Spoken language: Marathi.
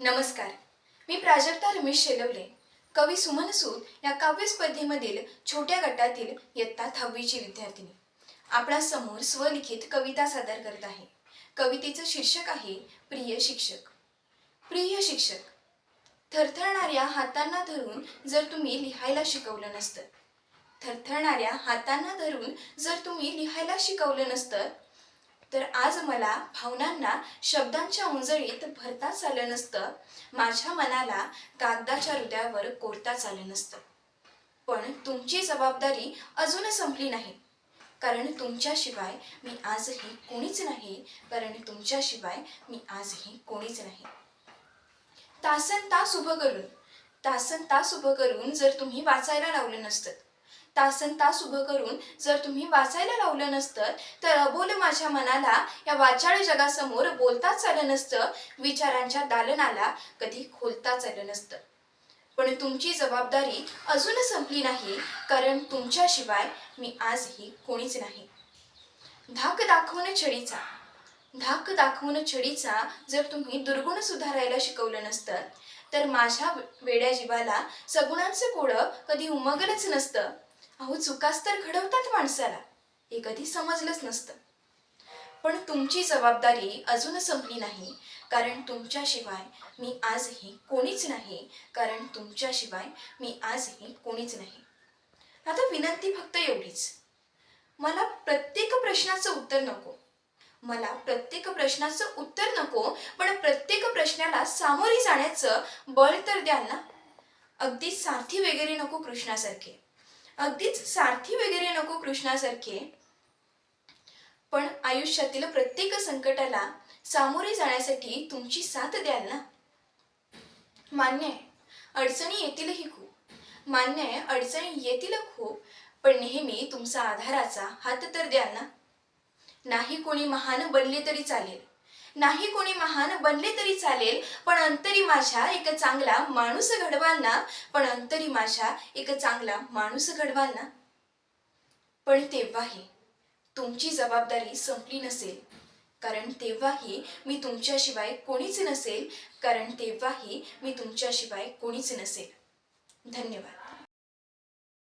नमस्कार. मी प्राजक्ता रमेश शेलवले. कवी सुमन सूद या काव्य स्पर्धेमधील छोट्या गटातील इयत्ता दहावीची विद्यार्थिनी. आपणासमोर स्वलिखित कविता सादर करत आहे. कवितेचं शीर्षक आहे प्रिय शिक्षक. प्रिय शिक्षक थरथरणाऱ्या हातांना धरून जर तुम्ही लिहायला शिकवलं नसतं. थरथरणाऱ्या हातांना धरून जर तुम्ही लिहायला शिकवलं नसतं तर आज मला भावनांना शब्दांच्या उंजळीत भरताच आलं नसतं. माझ्या मनाला कागदाच्या हृदयावर कोरताच आलं नसतं. पण तुमची जबाबदारी अजून संपली नाही. कारण तुमच्याशिवाय मी आजही कोणीच नाही. कारण तुमच्याशिवाय मी आजही कोणीच नाही. तासन तास उभं करून तासन तास उभं करून जर तुम्ही वाचायला लावलं नसतं तासन तास उभं करून जर तुम्ही वाचायला लावलं नसतं तर अबोल माझ्या मनाला. या वाचाळ जगासमोर बोलताच आलं नसतं. विचारांच्या दालनाला कधी खोलताच आलं नसतं. पण तुमची जबाबदारी अजून संपली नाही कारण तुमच्याशिवाय मी आजही कोणीच नाही. धाक दाखवून छडीचा. धाक दाखवून छडीचा जर तुम्ही दुर्गुण सुधारायला शिकवलं नसतं तर माझ्या वेड्या जीवाला सगुणांचं कोडं कधी उमगलंच नसतं. अहो चुकाच तर घडवतात माणसाला. हे कधी समजलंच नसतं. पण तुमची जबाबदारी अजून संपली नाही कारण तुमच्याशिवाय मी आजही कोणीच नाही कारण तुमच्याशिवाय मी आजही कोणीच नाही. आता विनंती फक्त एवढीच. मला प्रत्येक प्रश्नाचं उत्तर नको. मला प्रत्येक प्रश्नाचं उत्तर नको पण प्रत्येक प्रश्नाला सामोरी जाण्याचं बळ तर द्याल ना? अगदी सारथी वगैरे नको कृष्णासारखे. अगदीच सारथी वगैरे नको कृष्णासारखे. पण आयुष्यातील प्रत्येक संकटाला सामोरे जाण्यासाठी तुमची साथ द्याल ना? मान्य आहे अडचणी येतीलही खूप. मान्य आहे अडचणी येतील खूप पण नेहमी तुमचा आधाराचा हात तर द्याल ना? नाही कोणी महान बनले तरी चालेल. नाही कोणी महान बनले तरी चालेल पण अंतरी माझ्या एक चांगला माणूस घडवाल ना? पण अंतरी माझ्या एक चांगला माणूस घडवाल ना? पण तेव्हाही तुमची जबाबदारी संपली नसेल. कारण तेव्हाही मी तुमच्याशिवाय कोणीच नसेल. कारण तेव्हाही मी तुमच्याशिवाय कोणीच नसेल. धन्यवाद.